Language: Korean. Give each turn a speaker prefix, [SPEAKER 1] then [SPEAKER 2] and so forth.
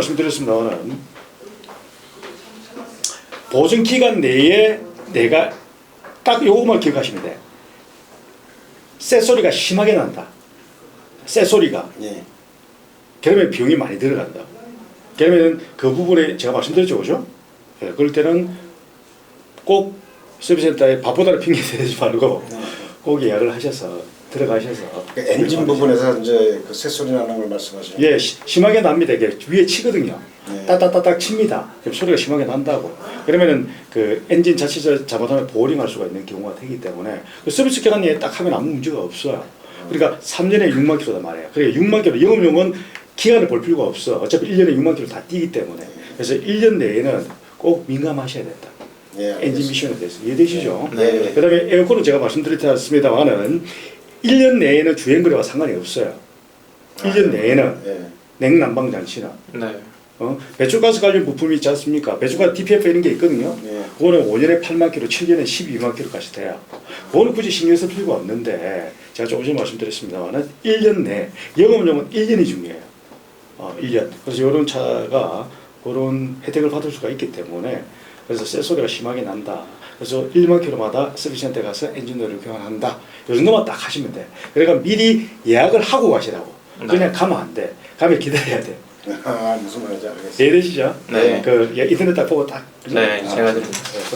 [SPEAKER 1] 말씀드렸습니다만은 보증 기간 내에 내가 딱 요것만 기억하시면 돼. 새 소리가 심하게 난다. 새 소리가.
[SPEAKER 2] 예.
[SPEAKER 1] 그러면 비용이 많이 들어간다. 그러면 그 부분에 제가 말씀드렸죠, 그죠? 예, 그럴 때는 꼭 서비스센터에 바쁘다는 핑계 대지 말고 꼭 예약을 하셔서 들어가셔서
[SPEAKER 2] 그 엔진 부분에서 이제 그 새소리 나는 걸 말씀하시는
[SPEAKER 1] 예, 시- 심하게 납니다. 이게 위에 치거든요.
[SPEAKER 2] 네.
[SPEAKER 1] 따따따딱 칩니다. 그럼 소리가 심하게 난다고. 그러면은 그 엔진 자체가 잘못하면 보링할 수가 있는 경우가 되기 때문에 그 서비스 기간에 딱 하면 아무 문제가 없어요. 그러니까 3년에 6만 킬로다 말이에요. 그러니까 6만 킬로 영업용은 기간을 볼 필요가 없어. 어차피 1년에 6만 킬로 다 뛰기 때문에. 그래서 1년 내에는 꼭 민감하셔야 된다.
[SPEAKER 2] 예,
[SPEAKER 1] 엔진. 미션에 대해서 이해되시죠?
[SPEAKER 2] 네.
[SPEAKER 1] 그다음에 에어컨은 제가 말씀드렸지 않습니다만은 1년 내에는 주행거리와 상관이 없어요. 1년 내에는
[SPEAKER 2] 예.
[SPEAKER 1] 냉난방 장치나
[SPEAKER 3] 네.
[SPEAKER 1] 어? 배출가스 관련 부품이 있지 않습니까? 배출가스 DPF 이런 게 있거든요.
[SPEAKER 2] 예.
[SPEAKER 1] 그거는 5년에 8만 킬로, 7년에 12만 킬로까지 돼요. 그거는 굳이 신경 쓸 필요가 없는데 제가 조금 전에 말씀드렸습니다만은 1년 내 영업용은 1년이 중요해요. 어, 1년. 그래서 이런 차가 그런 혜택을 받을 수가 있기 때문에 그래서 새 소리가 심하게 난다. 그래서 1만 킬로마다 서비스센터 가서 엔진오일을 교환한다. 이 정도만 딱 하시면 돼. 그러니까 미리 예약을 하고 가시라고. 그냥 가면 안 돼. 가면 기다려야 돼.
[SPEAKER 2] 아, 무슨 말인지 알겠습니다.
[SPEAKER 1] 이해되시죠?
[SPEAKER 3] 네.
[SPEAKER 1] 그 예, 인터넷 딱 보고 딱.
[SPEAKER 3] 네,
[SPEAKER 1] 아,
[SPEAKER 3] 제가
[SPEAKER 1] 네.
[SPEAKER 3] 좀-